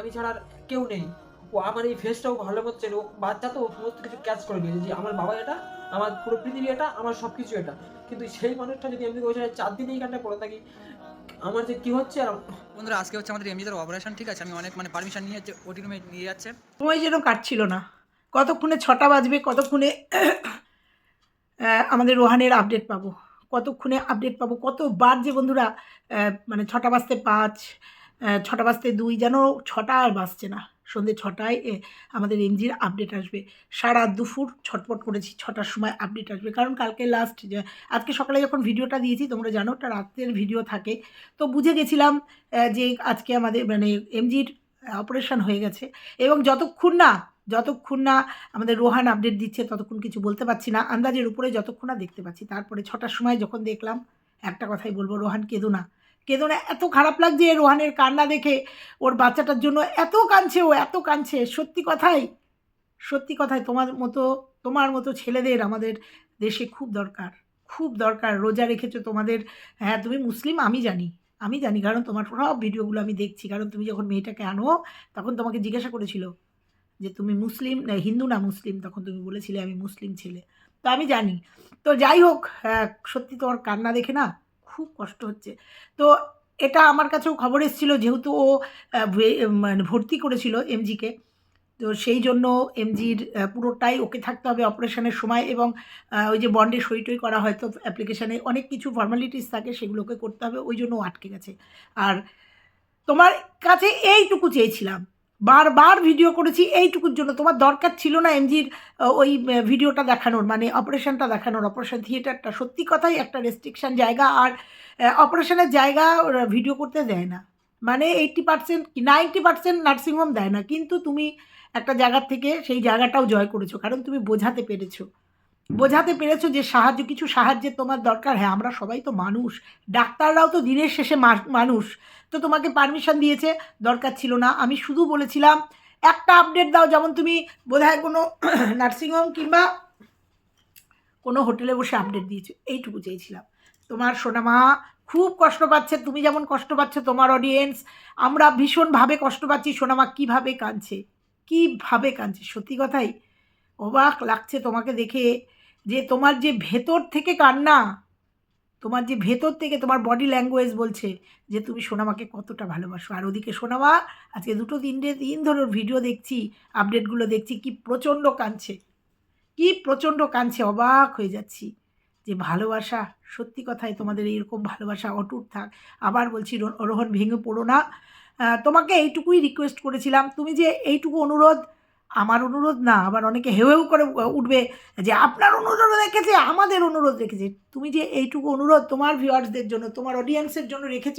আমি ছাড়া আর কেউ নেই। ও আমার এই ফেসটাও ভালো চেনে ও বাচ্চা তো ও সমস্ত কিছু ক্যাচ করে নিয়েছে। যে আমার বাবা এটা আমার পুরো পৃথিবী এটা আমার সব কিছু এটা। কিন্তু সেই মানুষটা যদি আমি ওই জায়গায় চার দিন এইখানটা পড়ে থাকি আমার যে কি হচ্ছে আর বন্ধুরা আজকে হচ্ছে আমাদের এমজিদের অপারেশন ঠিক আছে? আমি অনেক মানে পারমিশন নিয়ে যাচ্ছে ওটি রুমে নিয়ে যাচ্ছে। সময় যেন কাটছিল না। কতক্ষণে ছটা বাজবে কতক্ষণে আমাদের রোহানের আপডেট পাবো। কতক্ষণে আপডেট পাবো? কতবার যে বন্ধুরা মানে ছটা বাজতে পাঁচ ছটা বাজতে দুই যেন ছটা আর বাজছে না। সন্ধ্যে ছটায় আমাদের এমজির আপডেট আসবে। সারা দুপুর ছটপট করেছি, ছটার সময় আপডেট আসবে। কারণ কালকে লাস্ট আজকে সকালে যখন ভিডিওটা দিয়েছি, তোমরা জানো, ওটা রাত্রের ভিডিও থাকে। তো বুঝে গেছিলাম যে, আজকে আমাদের মানে এমজির অপারেশন হয়ে গেছে। এবং যতক্ষণ না যতক্ষণ না আমাদের রোহান আপডেট দিচ্ছে, ততক্ষণ কিছু বলতে পারছি না। আন্দাজের উপরে যতক্ষণ না দেখতে পাচ্ছি। তারপরে ছটার সময় যখন দেখলাম, একটা কথাই বলব, রোহান কেঁদো না। কেঁদো না এত খারাপ লাগছে রোহানের কান্না দেখে। ওর বাচ্চাটার জন্য এত কাঁদছে ও এত কাঁদছে। সত্যি কথাই সত্যি কথাই তোমার মতো তোমার মতো ছেলেদের আমাদের দেশে খুব দরকার। খুব দরকার। রোজা রেখেছো তোমাদের। হ্যাঁ তুমি মুসলিম আমি জানি। আমি জানি কারণ তোমার সব ভিডিওগুলো আমি দেখছি। কারণ তুমি যখন মেয়েটাকে আনো তখন তোমাকে জিজ্ঞাসা করেছিল যে তুমি মুসলিম? না হিন্দু না মুসলিম? তখন তুমি বলেছিলে আমি মুসলিম ছেলে। তো আমি জানি। তো যাই হোক আহ, সত্যি তোমার কান্না দেখে না খুব কষ্ট হচ্ছে। তো এটা আমার কাছেও খবর এসেছিল যেহেতু ও মানে ভর্তি করেছিল এমজিকে। তো সেই জন্য এমজির পুরোটাই ওকে থাকতে হবে অপারেশনের সময় এবং ওই যে বন্ডে সই টই করা হয়তো অ্যাপ্লিকেশানে অনেক কিছু ফর্মালিটিস থাকে সেগুলোকে করতে হবে, ওই জন্য আটকে গেছে। আর তোমার কাছে এইটুকু চেয়েছিলাম। বারবার ভিডিও করেছি, এইটুকুর জন্য। তোমার দরকার ছিল না এমজির ওই ভিডিওটা দেখানোর মানে অপারেশনটা দেখানোর। অপারেশন থিয়েটারটা সত্যি কথাই একটা রেস্ট্রিকশান জায়গা, আর অপারেশানের জায়গা ভিডিও করতে দেয় না। মানে এইট্টি পার্সেন্ট কি নাইনটি পার্সেন্ট নার্সিংহোম দেয় না। কিন্তু তুমি একটা জায়গার থেকে সেই জায়গাটাও জয় করেছ, কারণ তুমি বোঝাতে পেরেছ। বোঝাতে পেরেছ যে সাহায্য, কিছু সাহায্যের তোমার দরকার? হ্যাঁ আমরা সবাই তো মানুষ। ডাক্তাররাও তো দিনের শেষে মানুষ। তো তোমাকে পারমিশন দিয়েছে, দরকার ছিল না। আমি শুধু বলেছিলাম, একটা আপডেট দাও। যেমন তুমি বোধহয় কোনো নার্সিংহোম কিংবা কোনো হোটেলে বসে আপডেট দিয়েছ, এইটুকু চেয়েছিলাম। তোমার সোনামা খুব কষ্ট পাচ্ছে। তুমি যেমন কষ্ট পাচ্ছ তোমার অডিয়েন্স আমরা ভীষণভাবে কষ্ট পাচ্ছি। সোনামা কীভাবে কাঁদছে? কীভাবে কাঁদছে? সত্যি কথাই অবাক লাগছে তোমাকে দেখে। যে তোমার যে ভেতর থেকে কান্না, তোমার যে ভেতর থেকে তোমার বডি ল্যাঙ্গুয়েজ বলছে যে তুমি সোনামাকে কতটা ভালোবাসো। আর ওদিকে সোনামা, আজকে দুটো তিনটে দিন ধরে ভিডিও দেখছি আপডেটগুলো দেখছি, কি প্রচণ্ড কাঁদছে। কি প্রচণ্ড কাঁদছে, অবাক হয়ে যাচ্ছি যে ভালোবাসা, সত্যি কথাই তোমাদের এইরকম ভালোবাসা অটুট থাক। আবার বলছি রোহন, ভেঙে পড়ো না। তোমাকে এইটুকুই রিকোয়েস্ট করেছিলাম। তুমি যে এইটুকু অনুরোধ আমার অনুরোধ না আবার অনেকে হেউ হেউ করে উঠবে যে আপনার অনুরোধ রেখেছে আমাদের অনুরোধ রেখেছে। তুমি যে এইটুকু অনুরোধ তোমার ভিউয়ার্সদের জন্য তোমার অডিয়েন্সের জন্য রেখেছ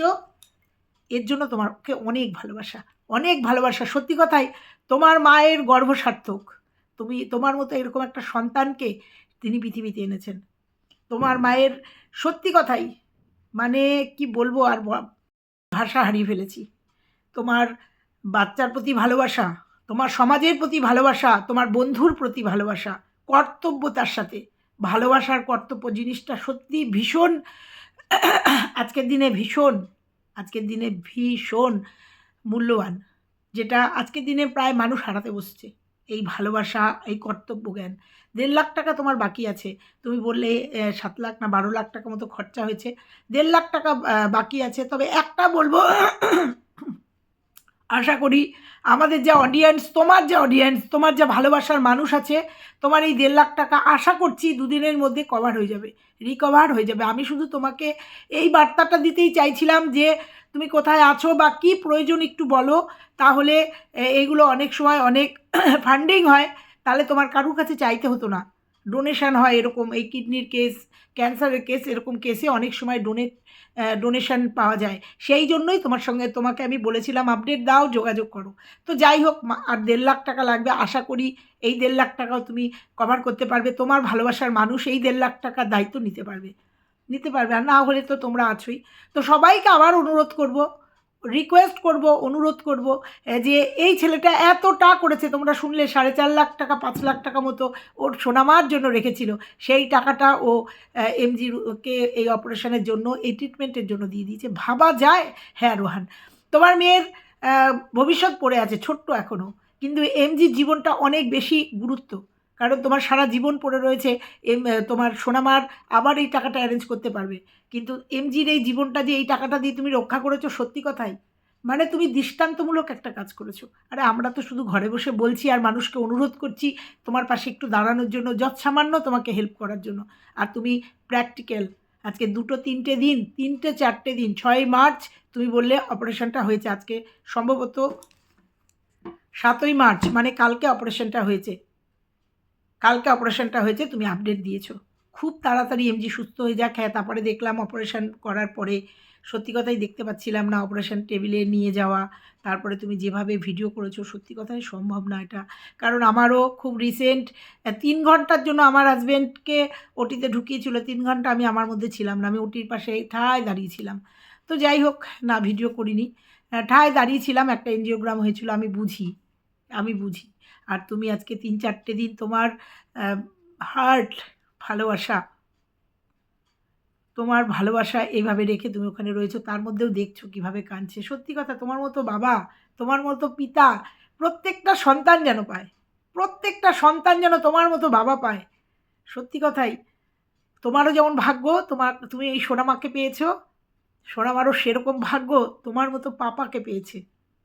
এর জন্য তোমাকে অনেক ভালোবাসা অনেক ভালোবাসা। সত্যি কথাই তোমার মায়ের গর্ভ সার্থক। তুমি তোমার মতো এরকম একটা সন্তানকে তিনি পৃথিবীতে এনেছেন। তোমার মায়ের সত্যি কথাই মানে কি বলব আর ভাষা হারিয়ে ফেলেছি। তোমার বাচ্চার প্রতি ভালোবাসা তোমার সমাজের প্রতি ভালোবাসা, তোমার বন্ধুর প্রতি ভালোবাসা কর্তব্যতার সাথে। ভালোবাসার কর্তব্য জিনিসটা সত্যি ভীষণ। আজকের দিনে ভীষণ, আজকের দিনে ভীষণ মূল্যবান, যেটা আজকের দিনে প্রায় মানুষ হারাতে বসছে। এই ভালোবাসা, এই কর্তব্য জ্ঞান। দেড় লাখ টাকা তোমার বাকি আছে। তুমি বললে সাত লাখ না বারো লাখ টাকা মতো খরচা হয়েছে। দেড় লাখ টাকা বাকি আছে। তবে একটা বলব আশা করি আমাদের যে অডিয়েন্স তোমার যে অডিয়েন্স তোমার যে ভালোবাসার মানুষ আছে, তোমার এই দেড় লাখ টাকা আশা করছি দুদিনের মধ্যে কভার হয়ে যাবে রিকভার হয়ে যাবে। আমি শুধু তোমাকে এই বার্তাটা দিতেই চাইছিলাম যে তুমি কোথায় আছো বা কী প্রয়োজন একটু বলো, তাহলে এইগুলো অনেক সময় অনেক ফান্ডিং হয়, তাহলে তোমার কারুর কাছে চাইতে হতো না। ডোনেশন হয় এরকম, এই কিডনির কেস ক্যান্সারের কেস এরকম কেসে অনেক সময় ডোনেট ডোনেশন পাওয়া যায়। সেই জন্যই তোমার সঙ্গে তোমাকে আমি বলেছিলাম আপডেট দাও, যোগাযোগ করো। তো যাই হোক আর দেড় লাখ টাকা লাগবে। আশা করি এই দেড় লাখ টাকাও তুমি কভার করতে পারবে। তোমার ভালোবাসার মানুষ এই দেড় লাখ টাকার দায়িত্ব নিতে পারবে। নিতে পারবে। আর না হলে তো তোমরা আছোই। তো সবাইকে আবার অনুরোধ করব রিকোয়েস্ট করব, অনুরোধ করব যে এই ছেলেটা এতটা করেছে, তোমরা শুনলে সাড়ে চার লাখ টাকা, পাঁচ লাখ টাকা মতো ওর সোনামার জন্য রেখেছিল। সেই টাকাটা ও এমজিকে এই অপারেশনের জন্য, এই ট্রিটমেন্টের জন্য দিয়ে দিয়েছে। ভাবা যায় হ্যাঁ রোহান। তোমার মেয়ের ভবিষ্যৎ পড়ে আছে, ছোট্ট এখনও কিন্তু এমজির জীবনটা অনেক বেশি গুরুত্ব। কারণ তোমার সারা জীবন পড়ে রয়েছে, এম তোমার সোনামার আবার এই টাকাটা অ্যারেঞ্জ করতে পারবে। কিন্তু এমজির এই জীবনটা যে এই টাকাটা দিয়ে তুমি রক্ষা করেছ সত্যি কথাই মানে তুমি দৃষ্টান্তমূলক একটা কাজ করেছ। আরে আমরা তো শুধু ঘরে বসে বলছি আর মানুষকে অনুরোধ করছি তোমার পাশে একটু দাঁড়ানোর জন্য, যৎসামান্য তোমাকে হেল্প করার জন্য। আর তুমি প্র্যাকটিক্যাল আজকে দুটো, তিনটে দিন, তিনটে, চারটে দিন, ছয় মার্চ, তুমি বললে অপারেশনটা হয়েছে আজকে, সম্ভবত সাতই মার্চ মানে কালকে অপারেশনটা হয়েছে। কালকে অপারেশনটা হয়েছে, তুমি আপডেট দিয়েছ। খুব তাড়াতাড়ি এমজি সুস্থ হয়ে যাক। হ্যাঁ তারপরে দেখলাম অপারেশন করার পরে সত্যি কথাই দেখতে পাচ্ছিলাম না অপারেশন টেবিলে নিয়ে যাওয়া। তারপরে তুমি যেভাবে ভিডিও করেছ, সত্যি কথাই সম্ভব না এটা। কারণ আমারও খুব রিসেন্ট তিন ঘণ্টার জন্য আমার হাজব্যান্ডকে ওটিতে ঢুকিয়েছিল। তিন ঘণ্টা আমি আমার মধ্যে ছিলাম না, আমি ওটির পাশে ঠায় দাঁড়িয়েছিলাম তো যাই হোক, না ভিডিও করিনি। ঠায় দাঁড়িয়েছিলাম একটা এনজিওগ্রাম হয়েছিল, আমি বুঝি আমি বুঝি। আর তুমি আজকে তিন চারটে দিন তোমার হার্ট ভালোবাসা, তোমার ভালোবাসা এইভাবে রেখে তুমি ওখানে রয়েছো। তার মধ্যেও দেখছ কীভাবে কাঁদছে। সত্যি কথা, তোমার মতো বাবা, তোমার মতো পিতা প্রত্যেকটা সন্তান যেন পায়। প্রত্যেকটা সন্তান যেন তোমার মতো বাবা পায়। সত্যি কথাই, তোমারও যেমন ভাগ্য, তোমার, তুমি এই সোনামাকে পেয়েছ। সোনামারও সেরকম ভাগ্য তোমার মতো পাপাকে পেয়েছে।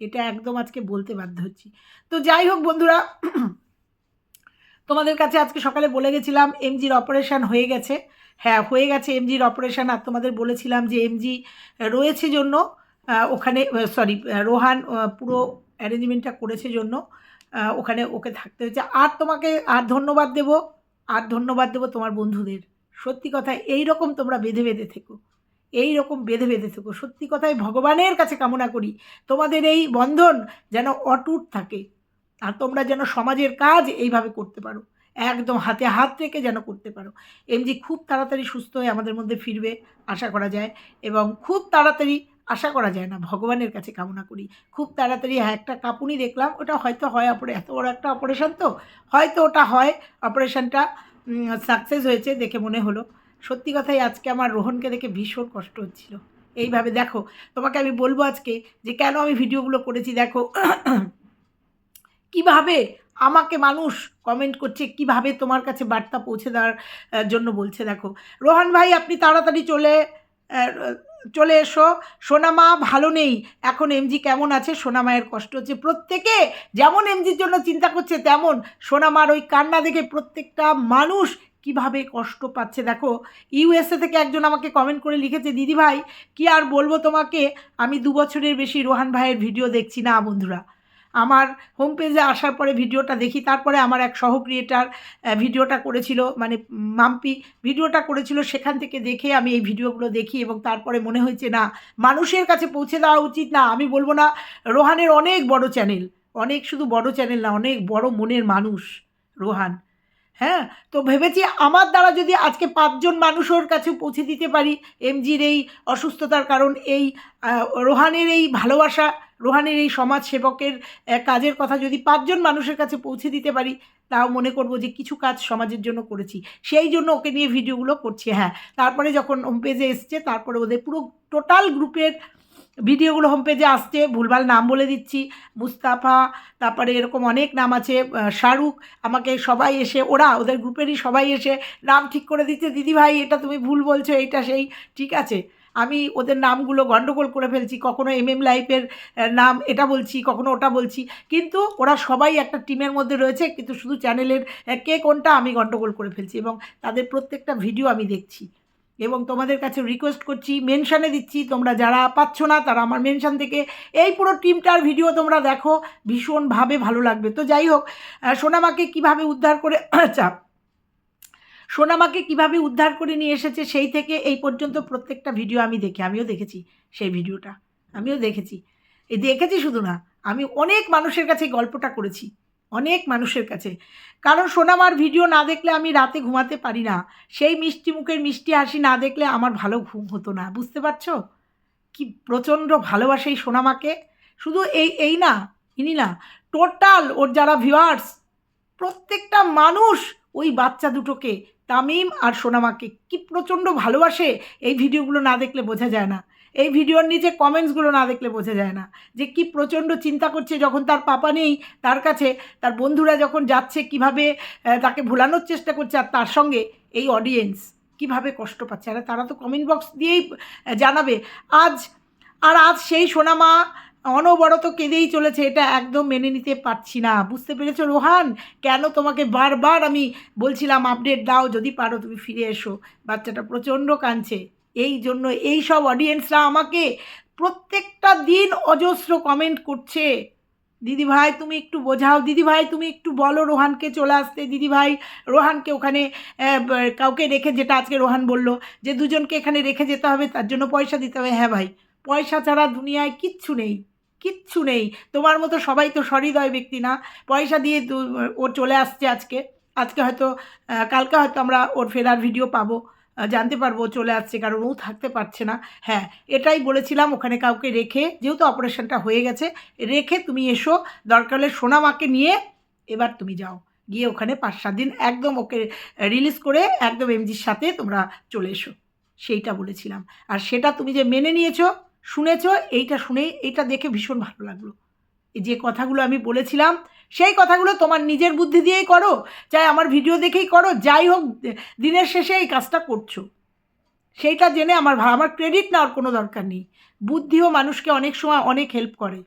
এটা একদম আজকে বলতে বাধ্য হচ্ছি। তো যাই হোক বন্ধুরা, তোমাদের কাছে আজকে সকালে বলে গেছিলাম এমজির অপারেশান হয়ে গেছে। হ্যাঁ হয়ে গেছে এমজির অপারেশান আর তোমাদের বলেছিলাম যে এমজি রয়েছে জন্য ওখানে সরি রোহান পুরো অ্যারেঞ্জমেন্টটা করেছে জন্য ওখানে ওকে থাকতে হয়েছে। আর তোমাকে, আর ধন্যবাদ দেব, আর ধন্যবাদ দেবো তোমার বন্ধুদের। সত্যি কথা এই রকম তোমরা বেঁধে বেঁধে থেকো। এই রকম বেঁধে বেঁধে থেকো। সত্যি কথাই ভগবানের কাছে কামনা করি। তোমাদের এই বন্ধন যেন অটুট থাকে আর তোমরা যেন সমাজের কাজ এইভাবে করতে পারো। একদম হাতে হাত রেখে যেন করতে পারো। এমজি খুব তাড়াতাড়ি সুস্থ হয়ে আমাদের মধ্যে ফিরবে, আশা করা যায়। এবং খুব তাড়াতাড়ি, আশা করা যায় না, ভগবানের কাছে কামনা করি। খুব তাড়াতাড়ি হ্যাঁ একটা কাপুনি দেখলাম, ওটা হয়তো হয় অপারে, এত বড় একটা অপারেশন তো? হয়তো ওটা হয়, অপারেশনটা সাকসেস হয়েছে দেখে মনে হলো। সত্যি কথাই আজকে আমার রোহনকে দেখে ভীষণ কষ্ট হচ্ছিল। এইভাবে দেখো, তোমাকে আমি বলব আজকে যে কেন আমি ভিডিওগুলো করেছি দেখো। কীভাবে আমাকে মানুষ কমেন্ট করছে, কীভাবে তোমার কাছে বার্তা পৌঁছে দেওয়ার জন্য বলছে দেখো। রোহান ভাই, আপনি তাড়াতাড়ি চলে চলে এসো। সোনামা ভালো নেই। এখন এমজি কেমন আছে? সোনামায়ের কষ্ট হচ্ছে। প্রত্যেকে যেমন এমজির জন্য চিন্তা করছে, তেমন সোনামার ওই কান্না দেখে প্রত্যেকটা মানুষ কীভাবে কষ্ট পাচ্ছে? দেখো ইউএসএ থেকে একজন আমাকে কমেন্ট করে লিখেছে, দিদি ভাই, কি আর বলব তোমাকে? আমি দু বছরের বেশি রোহান ভাইয়ের ভিডিও দেখছি না বন্ধুরা। আমার হোম পেজে আসার পরে ভিডিওটা দেখি, তারপরে আমার এক সহ ক্রিয়েটার ভিডিওটা করেছিল মানে মাম্পি ভিডিওটা করেছিল, সেখান থেকে দেখে আমি এই ভিডিওগুলো দেখি এবং তারপরে মনে হয়েছে, না, মানুষের কাছে পৌঁছে দেওয়া উচিত না। আমি বলব, না, রোহানের অনেক বড় চ্যানেল অনেক শুধু বড় চ্যানেল না, অনেক বড় মনের মানুষ রোহান। হ্যাঁ? তো ভেবেছি আমার দ্বারা যদি আজকে পাঁচজন মানুষ ওর কাছে পৌঁছে দিতে পারি, এমজির এই অসুস্থতার কারণ, এই রোহানের এই ভালোবাসা, রোহানের এই সমাজ সেবকের কাজের কথা যদি পাঁচজন মানুষের কাছে পৌঁছে দিতে পারি, তাও মনে করব যে কিছু কাজ সমাজের জন্য করেছি। সেই জন্য ওকে নিয়ে ভিডিওগুলো করছি হ্যাঁ। তারপরে যখন হোম পেজে এসছে, তারপরে ওদের পুরো টোটাল গ্রুপের ভিডিওগুলো হোম পেজে আসছে, ভুলভাল নাম বলে দিচ্ছি। মুস্তাফা, তারপরে এরকম অনেক নাম আছে শাহরুখ, আমাকে সবাই এসে, ওরা, ওদের গ্রুপেরই সবাই এসে নাম ঠিক করে দিচ্ছে, দিদি ভাই, এটা তুমি ভুল বলছো, এটা সেই। ঠিক আছে। আমি ওদের নামগুলো গণ্ডগোল করে ফেলছি, কখনো এম এম লাইফের নাম এটা বলছি, কখনো ওটা বলছি। কিন্তু ওরা সবাই একটা টিমের মধ্যে রয়েছে, কিন্তু শুধু চ্যানেলের কে কোনটা আমি গণ্ডগোল করে ফেলছি এবং তাদের প্রত্যেকটা ভিডিও আমি দেখছি। এবং তোমাদের কাছে রিকোয়েস্ট করছি মেনশানে দিচ্ছি, তোমরা যারা পাচ্ছ না, তারা আমার মেনশান থেকে এই পুরো টিমটার ভিডিও তোমরা দেখো, ভীষণভাবে ভালো লাগবে। তো যাই হোক সোনামাকে কীভাবে উদ্ধার করে আচ্ছা সোনামাকে কীভাবে উদ্ধার করে নিয়ে এসেছে সেই থেকে এই পর্যন্ত প্রত্যেকটা ভিডিও আমি দেখি, আমিও দেখেছি সেই ভিডিওটা আমিও দেখেছি। এই দেখেছি শুধু না, আমি অনেক মানুষের কাছে গল্পটা করেছি। অনেক মানুষের কাছে। কারণ সোনামার ভিডিও না দেখলে আমি রাতে ঘুমাতে পারি না। সেই মিষ্টি মুখের মিষ্টি হাসি না দেখলে আমার ভালো ঘুম হতো না। বুঝতে পারছ? কি প্রচণ্ড ভালোবাসে এই সোনামাকে। শুধু এই এই না, ইনি না, টোটাল ওর যারা ভিউয়ার্স প্রত্যেকটা মানুষ ওই বাচ্চা দুটোকে, তামিম আর সোনামাকে, কি প্রচণ্ড ভালোবাসে। এই ভিডিওগুলো না দেখলে বোঝা যায় না। এই ভিডিওর নিচে কমেন্টসগুলো না দেখলে বোঝা যায় না যে কি প্রচণ্ড চিন্তা করছে যখন তার পাপা নেই তার কাছে, তার বন্ধুরা যখন যাচ্ছে কীভাবে তাকে ভুলানোর চেষ্টা করছে আর তার সঙ্গে এই অডিয়েন্স কীভাবে কষ্ট পাচ্ছে। আর তারা তো কমেন্ট বক্স দিয়েই জানাবে। আজ, আর আজ সেই সোনামা অনবরত কেঁদেই চলেছে, এটা একদম মেনে নিতে পারছি না। বুঝতে পেরেছ রোহান? কেন তোমাকে বারবার আমি বলছিলাম, আপডেট দাও, যদি পারো তুমি ফিরে এসো। বাচ্চাটা প্রচণ্ড কাঁদছে। এই জন্য এই সব অডিয়েন্সরা আমাকে প্রত্যেকটা দিন অজস্র কমেন্ট করছে। দিদি ভাই, তুমি একটু বোঝাও। দিদি ভাই, তুমি একটু বলো রোহানকে চলে আসতে। দিদি ভাই, রোহানকে ওখানে কাউকে রেখে যেটা আজকে রোহান বলল, যে দুজনকে এখানে রেখে যেতে হবে, তার জন্য পয়সা দিতে হবে। হ্যাঁ ভাই, পয়সা ছাড়া দুনিয়ায় কিচ্ছু নেই কিচ্ছু নেই। তোমার মতো সবাই তো সহৃদয় ব্যক্তি না। পয়সা দিয়ে ও চলে আসছে আজকে। আজকে হয়তো কালকে হয়তো আমরা ওর ফেরার ভিডিও পাবো। জানতে পারব, চলে আসছে, কারণ ও থাকতে পারছে না। হ্যাঁ এটাই বলেছিলাম, ওখানে কাউকে রেখে, যেহেতু অপারেশনটা হয়ে গেছে, রেখে তুমি এসো, দরকার হলে সোনামাকে নিয়ে এবার তুমি যাও। গিয়ে ওখানে পাঁচ সাত দিন একদম ওকে রিলিজ করে একদম এমজির সাথে তোমরা চলে এসো। সেইটা বলেছিলাম। আর সেটা তুমি যে মেনে নিয়েছো, শুনেছো, এইটা শুনে এইটা দেখে ভীষণ ভালো লাগল। যে কথাগুলো আমি বলেছিলাম, সেই কথাগুলো তোমার নিজের বুদ্ধি দিয়েই করো, চাই আমার ভিডিও দেখেই করো, যাই হোক, দিনের শেষে এই কাজটা করছ। সেইটা জেনে আমার আমার ক্রেডিট নেওয়ার কোনো দরকার নেই। বুদ্ধিও মানুষকে অনেক সময় অনেক হেল্প করে।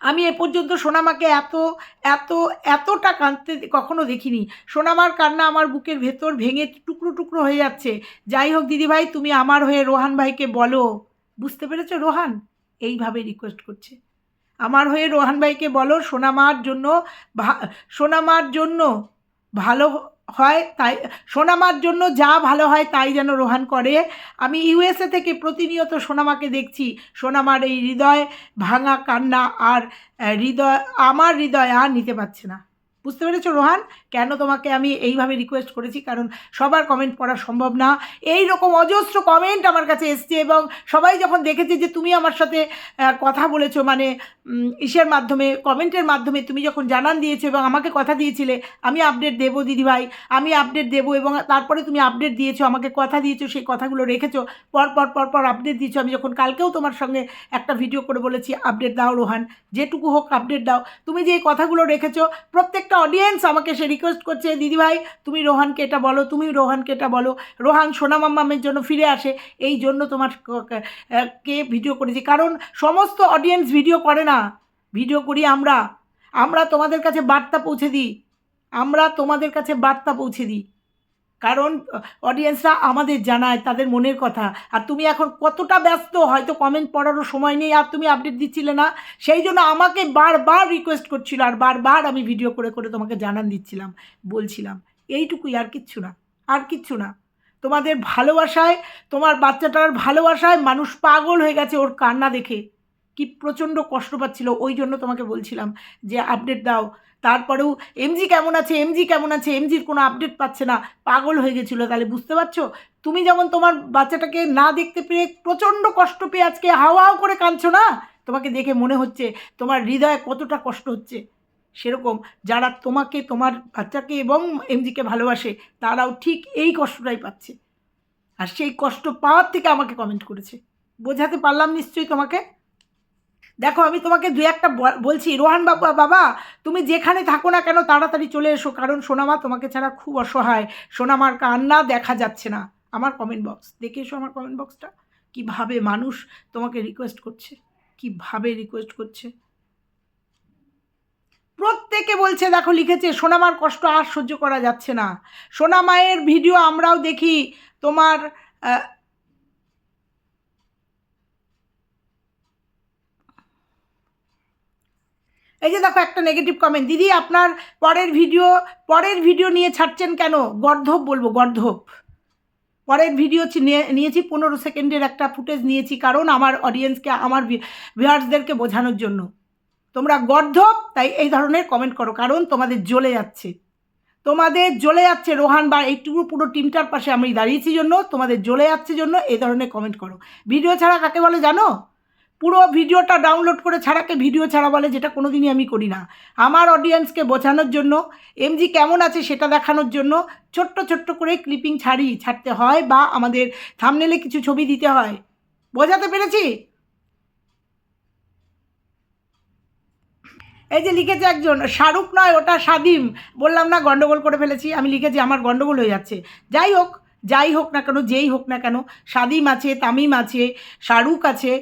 আমি এ পর্যন্ত সোনামাকে এত এত, এতটা কাঁদতে কখনো দেখিনি। সোনামার কান্না আমার বুকের ভেতর ভেঙে টুকরো টুকরো হয়ে যাচ্ছে। যাই হোক, দিদিভাই, তুমি আমার হয়ে রোহান ভাইকে বলো। বুঝতে পেরেছ রোহান? এইভাবে রিকোয়েস্ট করছে। আমার হয়ে রোহান ভাইকে বলো সোনামার জন্য সোনামার জন্য ভালো হয় তাই সোনামার জন্য যা ভালো হয় তাই যেন রোহান করে। আমি ইউএসএ থেকে প্রতিনিয়ত সোনামাকে দেখছি। সোনামার এই হৃদয় ভাঙা কান্না আর হৃদয়, আমার হৃদয় আর নিতে পারছে না। বুঝতে পেরেছ, রোহান? কেন তোমাকে আমি এইভাবে রিকোয়েস্ট করেছি? কারণ সবার কমেন্ট পড়া সম্ভব না। এই রকম অজস্র কমেন্ট আমার কাছে এসছে এবং সবাই যখন দেখেছে যে তুমি আমার সাথে কথা বলেছ মানে ইসের মাধ্যমে কমেন্টের মাধ্যমে তুমি যখন জানান দিয়েছ এবং আমাকে কথা দিয়েছিলে, আমি আপডেট দেবো দিদিভাই, আমি আপডেট দেবো এবং তারপরে তুমি আপডেট দিয়েছ, আমাকে কথা দিয়েছ, সেই কথাগুলো রেখেছো, পর পর পর পর আপডেট দিয়েছ। আমি যখন কালকেও তোমার সঙ্গে একটা ভিডিও করে বলেছি আপডেট দাও রোহান, যেটুকু হোক আপডেট দাও। তুমি যে কথাগুলো রেখেছো, প্রত্যেকটা অডিয়েন্স আমাকে সে রিকোয়েস্ট করছে দিদিভাই তুমি রোহানকে এটা বলো, তুমি রোহানকে এটা বলো। রোহান সোনামাম্মামের জন্য ফিরে আসে, এই জন্য তোমার ক- ভিডিও করেছি? কারণ সমস্ত অডিয়েন্স ভিডিও করে না ভিডিও করি আমরা। আমরা তোমাদের কাছে বার্তা পৌঁছে দিই। আমরা তোমাদের কাছে বার্তা পৌঁছে দিই। কারণ অডিয়েন্সরা আমাদের জানায়, তাদের মনের কথা। আর তুমি এখন কতটা ব্যস্ত, হয়তো কমেন্ট পড়ারও সময় নেই, আর তুমি আপডেট দিচ্ছিলে না। সেই জন্য আমাকে বারবার রিকোয়েস্ট করছিল, আর বারবার আমি ভিডিও করে করে তোমাকে জানান দিচ্ছিলাম, বলছিলাম, এইটুকুই, আর কিচ্ছু না, আর কিচ্ছু না। তোমাদের ভালোবাসায়, তোমার বাচ্চাটার ভালোবাসায় মানুষ পাগল হয়ে গেছে ওর কান্না দেখে। কি প্রচণ্ড কষ্ট পাচ্ছিল, ওই জন্য তোমাকে বলছিলাম যে আপডেট দাও তারপরেও এমজি কেমন আছে এমজি কেমন আছে এমজির কোনো আপডেট পাচ্ছে না, পাগল হয়ে গেছিল তাহলে বুঝতে পারছ? তুমি যেমন তোমার বাচ্চাটাকে না দেখতে পেয়ে প্রচণ্ড কষ্ট পেয়ে আজকে হাওয়াও করে কাঁদছো না? তোমাকে দেখে মনে হচ্ছে তোমার হৃদয়ে কতটা কষ্ট হচ্ছে। সেরকম যারা তোমাকে, তোমার বাচ্চাকে এবং এমজিকে ভালোবাসে, তারাও ঠিক এই কষ্টটাই পাচ্ছে। আর সেই কষ্ট পাওয়ার থেকে আমাকে কমেন্ট করেছে। বোঝাতে পারলাম নিশ্চয়ই তোমাকে? দেখো, আমি তোমাকে দু একটা বলছি, রোহান বাবা বাবা, তুমি যেখানে থাকো না কেন তাড়াতাড়ি চলে এসো, কারণ সোনামা তোমাকে ছাড়া খুব অসহায়। সোনামার কান্না দেখা যাচ্ছে না। আমার কমেন্ট বক্স দেখে এসো আমার কমেন্ট বক্সটা কীভাবে মানুষ তোমাকে রিকোয়েস্ট করছে? কীভাবে রিকোয়েস্ট করছে? প্রত্যেকে বলছে, দেখো, লিখেছে, সোনামার কষ্ট আর সহ্য করা যাচ্ছে না। সোনামায়ের ভিডিও আমরাও দেখি, তোমার এই যে দেখো একটা নেগেটিভ কমেন্ট দিদি, আপনার পরের ভিডিও পরের ভিডিও নিয়ে ছাড়ছেন কেন? গর্ধব বলব, গর্ধব। পরের ভিডিও নিয়েছি, পনেরো সেকেন্ডের একটা ফুটেজ নিয়েছি কারণ আমার অডিয়েন্সকে আমার ভিউয়ার্সদেরকে বোঝানোর জন্য। তোমরা গর্ধব, তাই এই ধরনের কমেন্ট করো, কারণ তোমাদের জ্বলে যাচ্ছে। তোমাদের জ্বলে যাচ্ছে, রোহান বা এইটুকু পুরো টিমটার পাশে আমি দাঁড়িয়েছি জন্য, তোমাদের জ্বলে যাচ্ছে জন্য এই ধরনের কমেন্ট করো। ভিডিও ছাড়া কাকে বলে জানো? পুরো ভিডিওটা ডাউনলোড করে ছাড়াকে ভিডিও ছাড়া বলে, যেটা কোনো দিনই আমি করি না। আমার অডিয়েন্সকে বোঝানোর জন্য এমজি কেমন আছে সেটা দেখানোর জন্য ছোট্ট ছোট্ট করে ক্লিপিং ছাড়ি ছাড়তে হয় বা আমাদের থামনেলে কিছু ছবি দিতে হয়। বোঝাতে পেরেছি? এই যে লিখেছে একজন, শাহরুখ নয়, ওটা সাদিম বললাম, না, গন্ডগোল করে ফেলেছি। আমি লিখেছি, আমার গন্ডগোল হয়ে যাচ্ছে। যাই হোক যাই হোক না কেন, যেই হোক না কেন সাদিম আছে, তামিম আছে, শাহরুখ আছে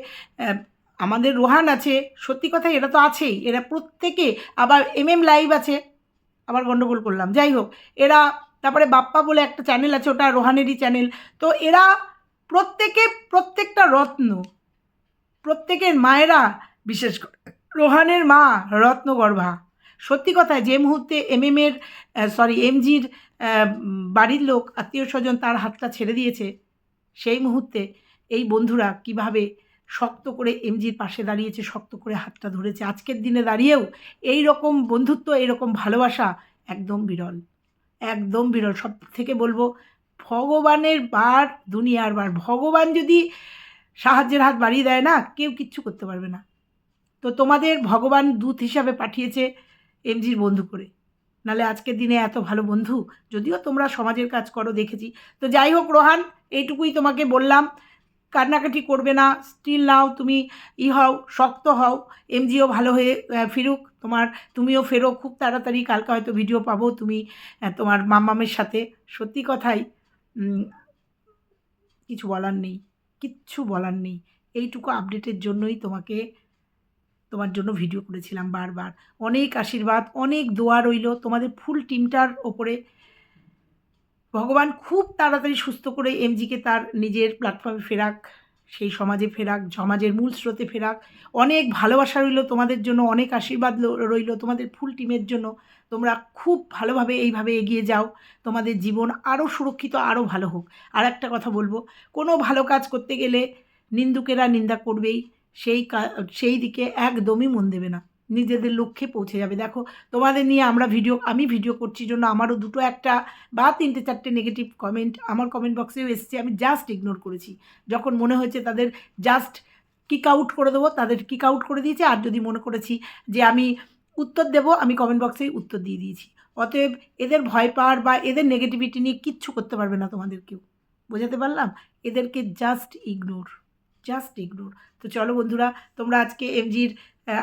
আমাদের রোহান আছে, সত্যি কথা এরা তো আছেই, এরা প্রত্যেকে আবার এম এম লাইভ আছে, আবার গণ্ডগোল করলাম, যাই হোক, এরা, তারপরে বাপ্পা বলে একটা চ্যানেল আছে, ওটা রোহানেরই চ্যানেল তো এরা প্রত্যেকে প্রত্যেকটা রত্ন, প্রত্যেকের মায়েরা বিশেষ করে, রোহানের মা রত্নগর্ভা। সত্যি কথা, যে মুহূর্তে এম এর সরি এমজির বাড়ির লোক, আত্মীয় স্বজন তার হাতটা ছেড়ে দিয়েছে, সেই মুহূর্তে এই বন্ধুরা কীভাবে শক্ত করে এমজির পাশে দাঁড়িয়েছে, শক্ত করে হাতটা ধরেছে, আজকের দিনে দাঁড়িয়েও এই রকম বন্ধুত্ব, এই রকম ভালোবাসা একদম বিরল একদম বিরল। সব থেকে বলব, ভগবানের বার দুনিয়ার বার, ভগবান যদি সাহায্যের হাত বাড়িয়ে দেয় না, কেউ কিচ্ছু করতে পারবে না। তো তোমাদের ভগবান দূত হিসাবে পাঠিয়েছে এমজির বন্ধু করে। নালে আজকের দিনে এত ভালো বন্ধু, যদিও তোমরা সমাজের কাজ করো দেখেছি। তো যাই হোক, রোহান, এইটুকুই তোমাকে বললাম। কান্নাকাটি করবে না স্টিল নাও, তুমি ই হও, শক্ত হও, এমজিও ভালো হয়ে ফিরুক, তোমার, তুমিও ফেরো, খুব তাড়াতাড়ি কালকে হয়তো ভিডিও পাবো তুমি তোমার মাম্মামের সাথে। সত্যি কথাই কিছু বলার নেই, কিচ্ছু বলার নেই। এইটুকু আপডেটের জন্যই তোমাকে তোমার জন্য ভিডিও করেছিলাম বারবার। অনেক আশীর্বাদ, অনেক দোয়া রইল। তোমাদের ফুল টিমটার ওপরে ভগবান খুব তাড়াতাড়ি সুস্থ করে এমজিকে তার নিজের প্ল্যাটফর্মে ফেরাক, সেই সমাজে ফেরাক, সমাজের মূল স্রোতে ফেরাক। অনেক ভালোবাসা রইল তোমাদের জন্য, অনেক আশীর্বাদ রইল তোমাদের ফুল টিমের জন্য। তোমরা খুব ভালোভাবে এইভাবে এগিয়ে যাও। তোমাদের জীবন আরও সুরক্ষিত আরও ভালো হোক। আর একটা কথা বলব, কোনো ভালো কাজ করতে গেলে নিন্দুকেরা নিন্দা করবেই। সেই সেই দিকে একদমই মন দেবে না। নিজেদের লক্ষ্যে পৌঁছে যাবে। দেখো, তোমাদের নিয়ে আমরা ভিডিও, আমি ভিডিও করছি জন্য আমারও দুটো একটা বা তিনটে চারটে নেগেটিভ কমেন্ট আমার কমেন্ট বক্সেও এসেছে। আমি জাস্ট ইগনোর করেছি। যখন মনে হয়েছে তাদের জাস্ট কিক আউট করে দেবো, তাদের কিক আউট করে দিয়েছি। আর যদি মনে করেছি যে আমি উত্তর দেবো, আমি কমেন্ট বক্সেই উত্তর দিয়ে দিয়েছি। অতএব এদের ভয় পাওয়ার বা এদের নেগেটিভিটি নিয়ে কিচ্ছু করতে পারবে না তোমাদের কেউ। বোঝাতে পারলাম? এদেরকে জাস্ট ইগনোর জাস্ট ইগনোর তো চলো বন্ধুরা, তোমরা আজকে এমজির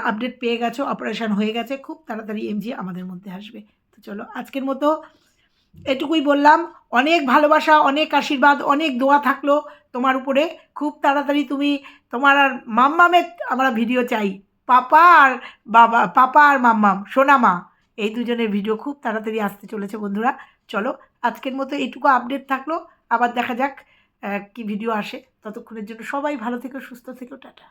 আপডেট পেয়ে গেছো অপারেশন হয়ে গেছে, খুব তাড়াতাড়ি এমজি আমাদের মধ্যে আসবে। তো চলো, আজকের মতো এটুকুই বললাম। অনেক ভালোবাসা, অনেক আশীর্বাদ, অনেক দোয়া থাকল তোমার উপরে। খুব তাড়াতাড়ি তুমি তোমার আর মাম্মামের আমরা ভিডিও চাই। পাপা আর বাবা, পাপা আর মাম্মাম, সোনা মা, এই দুজনের ভিডিও খুব তাড়াতাড়ি আসতে চলেছে বন্ধুরা। চলো, আজকের মতো এইটুকু আপডেট থাকল। আবার দেখা যাক কি ভিডিও আসে ততক্ষণের জন্য সবাই ভালো থেকো সুস্থ থেকো টাটা।